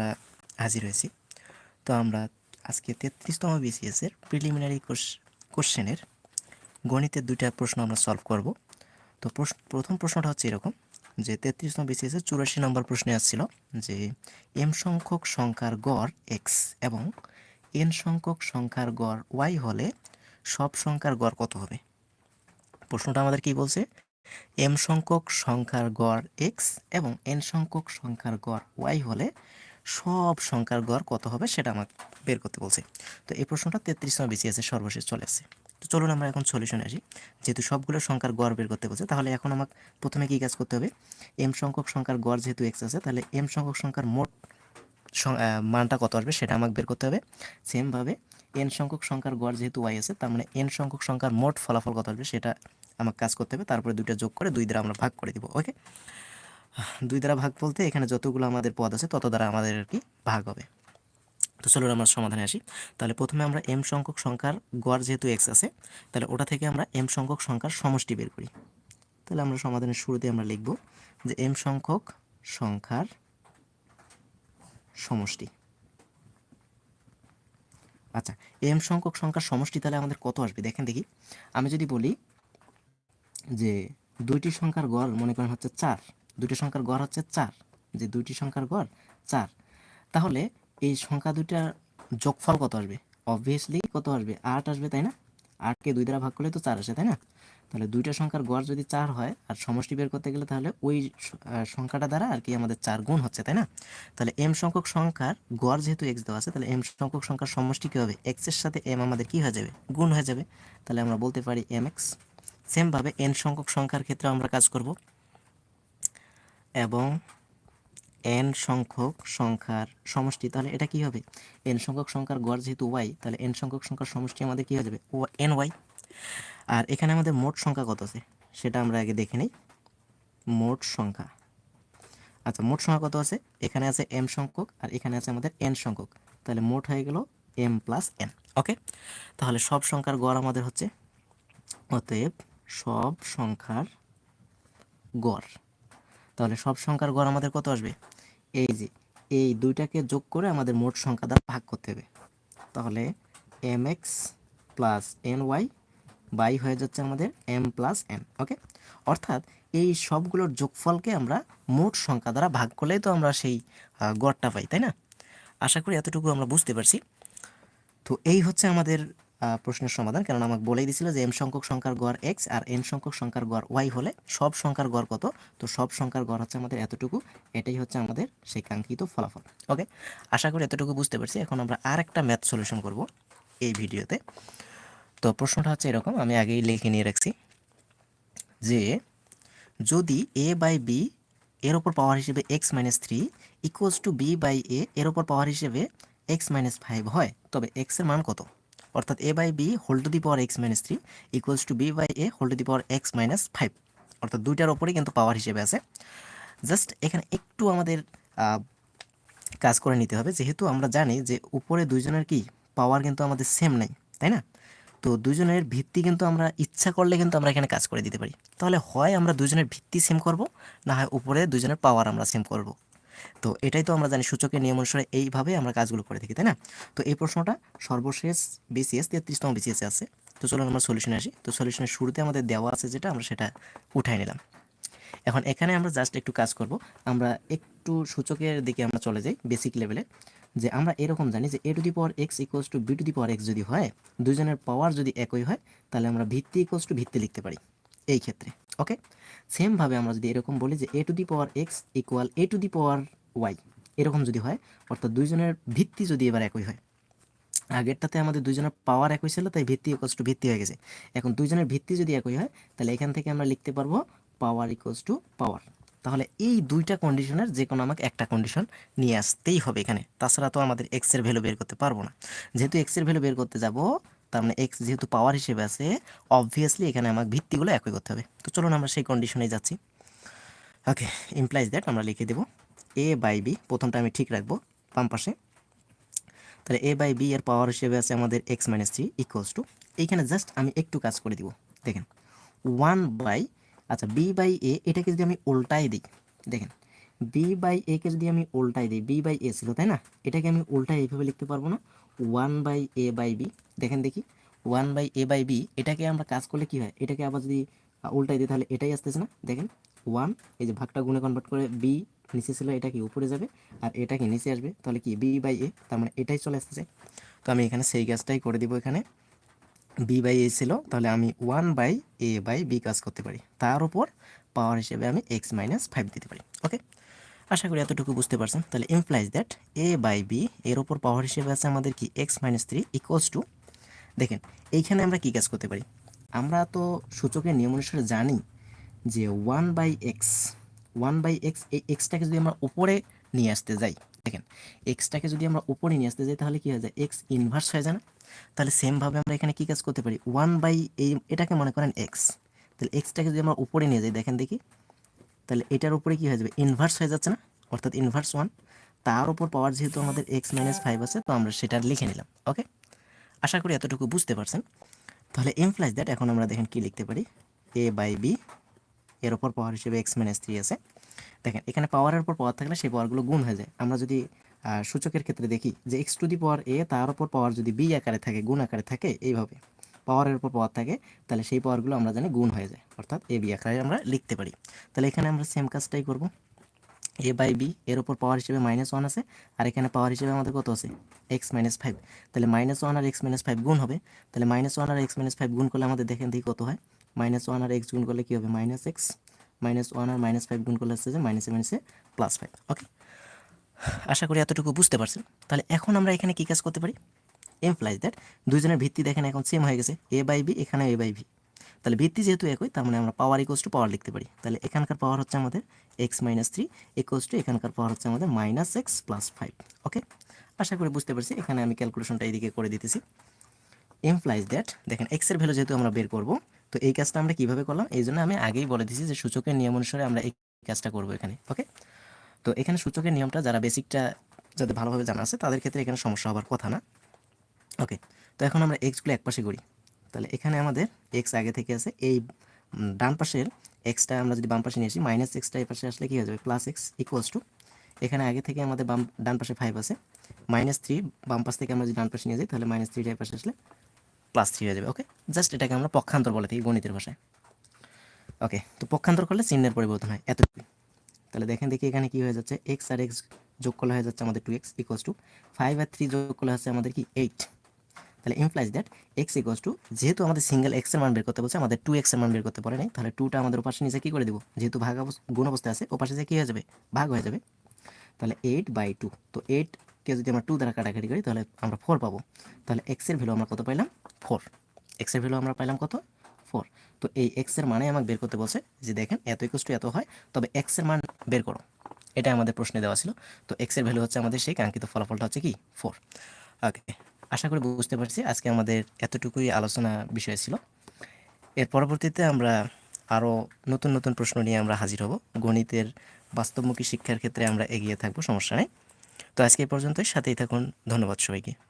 আমরা হাজির হয়েছি। তো আমরা আজকে তেত্রিশতম বিসিএসের প্রিলিমিনারি কোশ্চেনের গণিতের দুইটা প্রশ্ন আমরা সলভ করব। তো প্রথম প্রশ্নটা হচ্ছে এরকম যে তেত্রিশতম বিসিএসের চুরাশি নম্বর প্রশ্নে আসছিল যে এম সংখ্যক সংখ্যার গড় এক্স এবং এন সংখ্যক সংখ্যার গড় ওয়াই হলে সব সংখ্যার গড় কত হবে? প্রশ্নটা আমাদের কি বলছে? এম সংখ্যক সংখ্যার গড় এক্স এবং এন সংখ্যক সংখ্যার গড় ওয়াই হলে সব সংখ্যার গড় কত হবে সেটা আমাকে বের করতে বলছে। তো এই প্রশ্নটা তেত্রিশতম বিসিএসের সর্বশেষ চলে আসছে। তো চলুন আমরা এখন সলিউশনে আসি। যেহেতু সবগুলো সংখ্যার গড় বের করতে বলছে, তাহলে এখন আমাকে প্রথমে কি কাজ করতে হবে? এম সংখ্যক সংখ্যার গড় যেহেতু এক্স আছে, তাহলে এম সংখ্যক সংখ্যার মোট মানটা কত আসবে সেটা আমাকে বের করতে হবে। সেমভাবে এন সংখ্যক সংখ্যার গড় যেহেতু ওয়াই আছে, তার মানে এন সংখ্যক সংখ্যার মোট ফলাফল কত আসবে সেটা আমাকে কাজ করতে হবে। তারপরে দুইটা যোগ করে দুই দ্বারা আমরা ভাগ করে দিব ওকে দুই দ্বারা ভাগ বলতে এখানে যতগুলো আমাদের পদ আছে তত দ্বারা আমাদের আর কি ভাগ হবে। তো চলো আমরা সমাধানে আসি। তাহলে প্রথমে আমরা এম সংখ্যক সংখ্যার গড় যেহেতু এক্স আছে, তাহলে ওটা থেকে আমরা এম সংখ্যক সংখ্যার সমষ্টি বের করি। তাহলে আমরা সমাধানের শুরুতে আমরা লিখব যে এম সংখ্যক সংখ্যার সমষ্টি। আচ্ছা এম সংখ্যক সংখ্যার সমষ্টি তাহলে আমাদের কত আসবে? দেখেন দেখি। আমি যদি বলি যে দুইটি সংখ্যার গড় মনে করেন হচ্ছে চার দুইটি সংখ্যার গড় হচ্ছে চার। যে দুইটি সংখ্যার গড় চার। তাহলে এই সংখ্যা দুইটার যোগফল কত আসবে? অবভিয়াসলি কত আসবে? আট আসবে, তাই না? আটকে দুই দ্বারা ভাগ করলে তো চার আসে, তাই না? তাহলে দুইটা সংখ্যার গড় যদি চার হয় আর সমষ্টি বের করতে গেলে তাহলে ওই সংখ্যাটা দ্বারা আর কি আমাদের চার গুণ হচ্ছে, তাই না? তাহলে এম সংখ্যক সংখ্যার গড় যেহেতু এক্স দেওয়া আছে, তাহলে এম সংখ্যক সংখ্যার সমষ্টি কী হবে? এক্সের সাথে এম আমাদের কি হয়ে যাবে? গুণ হয়ে যাবে। তাহলে আমরা বলতে পারি এম এক্স সেমভাবে এন সংখ্যক সংখ্যার ক্ষেত্রে আমরা কাজ করব। এবং এন সংখ্যক সংখ্যার সমষ্টি, তাহলে এটা কি হবে? এন সংখ্যক সংখ্যার গড় যেহেতু ওয়াই তাহলে এন সংখ্যক সংখ্যার সমষ্টি আমাদের কী হয়ে যাবে? ও এন ওয়াই আর এখানে আমাদের মোট সংখ্যা কত আছে? সেটা আমরা আগে দেখে নিই। মোট সংখ্যা। আচ্ছা মোট সংখ্যা কত আছে? এখানে আছে এম সংখ্যক আর এখানে আছে আমাদের এন সংখ্যক। তাহলে মোট হয়ে গেল এম প্লাস এন ওকে তাহলে সব সংখ্যার গড় আমাদের হচ্ছে। অতএব সব সংখ্যার গড়। তাহলে সব সংখ্যার গড় আমাদের কত আসবে? এই যে, এই দুইটাকে যোগ করে আমাদের মোট সংখ্যা দ্বারা ভাগ করতে হবে। তাহলে m x plus n y by হয়ে যাচ্ছে আমাদের এম প্লাস এন ওকে অর্থাৎ এই সবগুলোর যোগফলকে আমরা মোট সংখ্যা দ্বারা ভাগ করলেই তো আমরা সেই গড়টা পাই, তাই না? আশা করি এতটুকু আমরা বুঝতে পারছি। তো এই হচ্ছে আমাদের প্রশ্নের সমাধান। কারণ আমাকে বলেই দিছিল যে এম সংখ্যক সংখ্যার গড় এক্স আর এন সংখ্যক সংখ্যার গড় ওয়াই হলে সব সংখ্যার গড় কত? তো সব সংখ্যার গড় হচ্ছে আমাদের এতটুকু। এটাই হচ্ছে আমাদের সেই কাঙ্ক্ষিত ফলাফল। ওকে আশা করি এতটুকু বুঝতে পারছি। এখন আমরা আর একটা ম্যাথ সলিউশন করব এই ভিডিওতে। তো প্রশ্নটা হচ্ছে এরকম, আমি আগেই লিখে নিয়ে রাখছি। যে যদি এ বাই বি এর ওপর পাওয়ার হিসেবে x minus three equals to b by a এর ওপর পাওয়ার হিসেবে এক্স মাইনাস ফাইভ হয়, তবে এক্সের মান কত? অর্থাৎ a by b whole to the power x minus three equals to b by a whole to the power x minus five অর্থাৎ দুইটার ওপরেই কিন্তু পাওয়ার হিসেবে আছে। জাস্ট এখানে একটু আমাদের কাজ করে নিতে হবে। যেহেতু আমরা জানি যে উপরে দুইজনের কি পাওয়ার কিন্তু আমাদের সেম নাই, তাই না? তো দুজনের ভিত্তি কিন্তু আমরা ইচ্ছা করলে কিন্তু আমরা এখানে কাজ করে দিতে পারি। তাহলে হয় আমরা দুজনের ভিত্তি সেম করব, না হয় উপরে দুজনের পাওয়ার আমরা সেম করব। তো এটাই তো আমরা জানি সূচকের নিয়ম অনুসারে এইভাবে আমরা কাজগুলো করে থাকি, তাই না? তো এই প্রশ্নটা সর্বশেষ বিসিএস তেত্রিশতম বিসিএসে আছে। তো চলুন আমরা সলিউশনে আসি। তো সলিউশনের শুরুতে আমাদের দেওয়া আছে যেটা আমরা সেটা উঠাই নিলাম। এখন এখানে আমরা জাস্ট একটু কাজ করব। আমরা একটু সূচকের দিকে আমরা চলে যাই বেসিক লেভেলে যে আমরা এরকম জানি যে a to the power x equals to b to the power x যদি হয় দুজনের পাওয়ার যদি একই হয়, তাহলে আমরা ভিত্তি ইকুয়ালস টু ভিত্তি লিখতে পারি। এই ক্ষেত্রে ওকে সেমভাবে আমরা যদি এরকম বলি যে a to the power x equal a to the power y এরকম যদি হয়, অর্থাৎ দুইজনের ভিত্তি যদি এবার একই হয়। আগেরটাতে আমাদের দুইজনের পাওয়ার একই ছিল, তাই ভিত্তি ইকুয়ালস টু ভিত্তি হয়ে গেছে। এখন দুইজনের ভিত্তি যদি একই হয়, তাহলে এখান থেকে আমরা লিখতে পারব পাওয়ার ইকুয়ালস টু পাওয়ার তাহলে এই দুইটা কন্ডিশনের যে কোনো আমাকে একটা কন্ডিশন নিয়ে আসতেই হবে এখানে। তাছাড়া তো আমাদের এক্সের ভ্যালু বের করতে পারব না। যেহেতু এক্সের ভ্যালু বের করতে যাব তার মানে এক্স যেহেতু পাওয়ার হিসেবে আছে অবভিয়াসলি এখানে আমাকে ভিত্তিগুলো একই করতে হবে। তো চলুন আমরা সেই কন্ডিশনে যাচ্ছি। ওকে ইমপ্লাইজ দ্যাট আমরা লিখে দেবো এ বাই বি প্রথমটা আমি ঠিক রাখব বাম পাশে। তাহলে এ বাই বি এর পাওয়ার হিসেবে আছে আমাদের x minus three equals to এইখানে জাস্ট আমি একটু কাজ করে দিব, দেখেন। ওয়ান বাই আচ্ছা বি বাই এ এটাকে যদি আমি উল্টাই দিই, দেখেন। বি বাই এ কে যদি আমি উল্টাই দিই বি বাই এ ছিল, তাই না? এটাকে আমি উল্টাই এইভাবে লিখতে পারব না। One by a by b দেখেন দেখি। One by a by b এটাকে আমরা কাজ করলে কি হয়? এটাকে আবার যদি উল্টাই দিই তাহলে এটাই আসতেছে না? দেখেন ওয়ান এই যে ভাগটা গুণে কনভার্ট করে বি নিচে ছিল, এটা কি উপরে যাবে? আর এটা কি নিচে আসবে? তাহলে কি? বি বাই এ তার মানে এটাই চলে আসতেছে। তো আমি এখানে সেই কাজটাই করে দিব এখানে। বি বাই এ ছিল, তাহলে আমি one by a by b কাজ করতে পারি। তার উপর পাওয়ার হিসেবে আমি এক্স মাইনাস ফাইভ দিতে পারি। ওকে আশা করি এতটুকু বুঝতে পারছেন। তাহলে implies that a by b এর ওপর পাওয়ার হিসেবে আছে আমাদের কি? X minus three equals to দেখেন, এইখানে আমরা কি কাজ করতে পারি? আমরা তো সূচকের নিয়ম অনুসারে জানি যে one by x one by x এই এক্সটাকে যদি আমরা উপরে নিয়ে আসতে যাই, দেখেন এক্সটাকে যদি আমরা উপরে নিয়ে আসতে যাই, তাহলে কি হয়ে যায়? এক্স ইনভার্স হয়ে যায় না? তাহলে সেমভাবে আমরা এখানে কি কাজ করতে পারি? ওয়ান বাই এই, এটাকে মনে করেন এক্স তাহলে এক্সটাকে যদি আমরা উপরে নিয়ে যাই, দেখেন দেখি তাহলে এটার উপরে কি হয়ে যাবে? ইনভার্স হয়ে যাচ্ছে না? অর্থাৎ ইনভার্স ওয়ান তার উপর পাওয়ার যেহেতু আমাদের এক্স মাইনাস ফাইভ আছে, তো আমরা সেটা লিখে নিলাম ওকে আশা করি এতটুকু বুঝতে পারছেন। তাহলে এমপ্লাইজ দ্যাট এখন আমরা দেখেন কি লিখতে পারি? এ বাই বি এর ওপর পাওয়ার হিসেবে এক্স মাইনাস থ্রি আছে। দেখেন, এখানে পাওয়ারের উপর পাওয়ার থাকলে সেই পাওয়ারগুলো গুণ হয়ে যায়। আমরা যদি সূচকের ক্ষেত্রে দেখি যে এক্স টু দি পাওয়ার এ তার উপর পাওয়ার যদি বি আকারে থাকে, গুণ আকারে থাকে, এইভাবে। পাওয়ারের উপর পাওয়ার থাকে, তাহলে সেই পাওয়ারগুলো আমরা জানি গুণ হয়ে যায়। অর্থাৎ এ বি আকারে আমরা লিখতে পারি। তাহলে এখানে আমরা সেম কাজটাই করব। এ বাই বি এর উপর পাওয়ার হিসেবে মাইনাস ওয়ান আছে, আর এখানে পাওয়ার হিসেবে আমাদের কত আছে? এক্স মাইনাস ফাইভ তাহলে মাইনাস ওয়ান আর এক্স মাইনাস ফাইভ গুণ হবে। তাহলে মাইনাস ওয়ান আর এক্স মাইনাস ফাইভ গুণ করলে আমাদের দেখেন দেখি কত হয়? মাইনাস ওয়ান আর এক্স গুণ করলে কী হবে? মাইনাস এক্স মাইনাস ওয়ান আর মাইনাস ফাইভ গুণ করলে আসছে যে মাইনাসে মাইনাসে প্লাস ফাইভ ওকে আশা করি এতটুকু বুঝতে পারছেন। তাহলে এখন আমরা এখানে কী কাজ করতে পারি? এমপ্লাইজ দ্যাট দুইজনের ভিত্তি দেখেন এখন সেম হয়ে গেছে এ বাই বি এখানে এ বাই ভি তাহলে ভিত্তি যেহেতু একই, তার মানে আমরা পাওয়ার ইকোয়াস টু পাওয়ার লিখতে পারি। তাহলে এখানকার পাওয়ার হচ্ছে আমাদের x minus three equals to এখানকার পাওয়ার হচ্ছে আমাদের minus x plus five okay আশা করি বুঝতে পারছি, এখানে আমি ক্যালকুলেশনটা এইদিকে করে দিতেছি। এমপ্লাইজ দ্যাট দেখেন এক্সের ভ্যালু যেহেতু আমরা বের করব, তো এই কাজটা আমরা কীভাবে করলাম? এই জন্য আমি আগেই বলে দিয়েছি যে সূচকের নিয়ম অনুসারে আমরা এই কাজটা করব এখানে ওকে তো এখানে সূচকের নিয়মটা যারা বেসিকটা যাদের ভালোভাবে জানা আছে, তাদের ক্ষেত্রে এখানে সমস্যা হওয়ার কথা না। ওকে তো এখন আমরা এক্সগুলো এক পাশে করি। তাহলে এখানে আমাদের এক্স আগে থেকে আছে, এই ডান পাশের এক্সটা আমরা যদি বাম পাশে নিয়ে আসি মাইনাস এক্সটা এই পাশে আসলে কি হয়ে যাবে? প্লাস এক্স ইকুয়ালস টু এখানে আগে থেকে আমাদের বাম, ডান পাশে ফাইভ আছে মাইনাস থ্রি বাম পাশ থেকে আমরা যদি ডান পাশে নিয়ে যাই, তাহলে মাইনাস থ্রিটা এই পাশে আসলে প্লাস থ্রি হয়ে যাবে ওকে জাস্ট এটাকে আমরা পক্ষান্তর বলে থাকি গণিতের ভাষায়। ওকে তো পক্ষান্তর করলে চিহ্নের পরিবর্তন হয় এতটুকু তাহলে দেখেন দেখি এখানে কি হয়ে যাচ্ছে এক্স আর এক্স যোগ করলে হয়ে যাচ্ছে আমাদের two x equals to five R three যোগ করলে হচ্ছে আমাদের কি এইট তাহলে implies that x equals to যেহেতু আমাদের সিঙ্গেল এক্সের মান বের করতে বলছে, আমাদের টু এক্সের মান বের করতে পারে নাই, তাহলে টুটা আমাদের ওপাশে নিচে কী করে দেবো? যেহেতু ভাগ গুণ অবস্থায় আছে, ওপাশে যে কী হয়ে যাবে? ভাগ হয়ে যাবে। তাহলে এইট বাই টু তো এইটকে যদি আমরা টু দ্বারা কাটাকাটি করি, তাহলে আমরা ফোর পাবো। তাহলে এক্সের ভ্যালু আমরা কত পাইলাম? ফোর এক্সের ভ্যালু আমরা পাইলাম কত? ফোর তো এই এক্সের মানে আমাকে বের করতে বলছে যে দেখেন, এত ইকুয়াস টু এত হয়, তবে এক্সের মান বের করো। এটা আমাদের প্রশ্নে দেওয়া ছিল। তো এক্সের ভ্যালু হচ্ছে আমাদের সেই কাঙ্ক্ষিত ফলাফলটা হচ্ছে কি? ফোর ওকে আশা করি বুঝতে পারছি আজকে আমাদের এতটুকুই আলোচনা বিষয় ছিল। এর পরবর্তীতে আমরা আরও নতুন নতুন প্রশ্ন নিয়ে আমরা হাজির হব। গণিতের বাস্তবমুখী শিক্ষার ক্ষেত্রে আমরা এগিয়ে থাকব, সমস্যা নেই। তো আজকে এই পর্যন্তই, সাথেই থাকুন, ধন্যবাদ সবাইকে।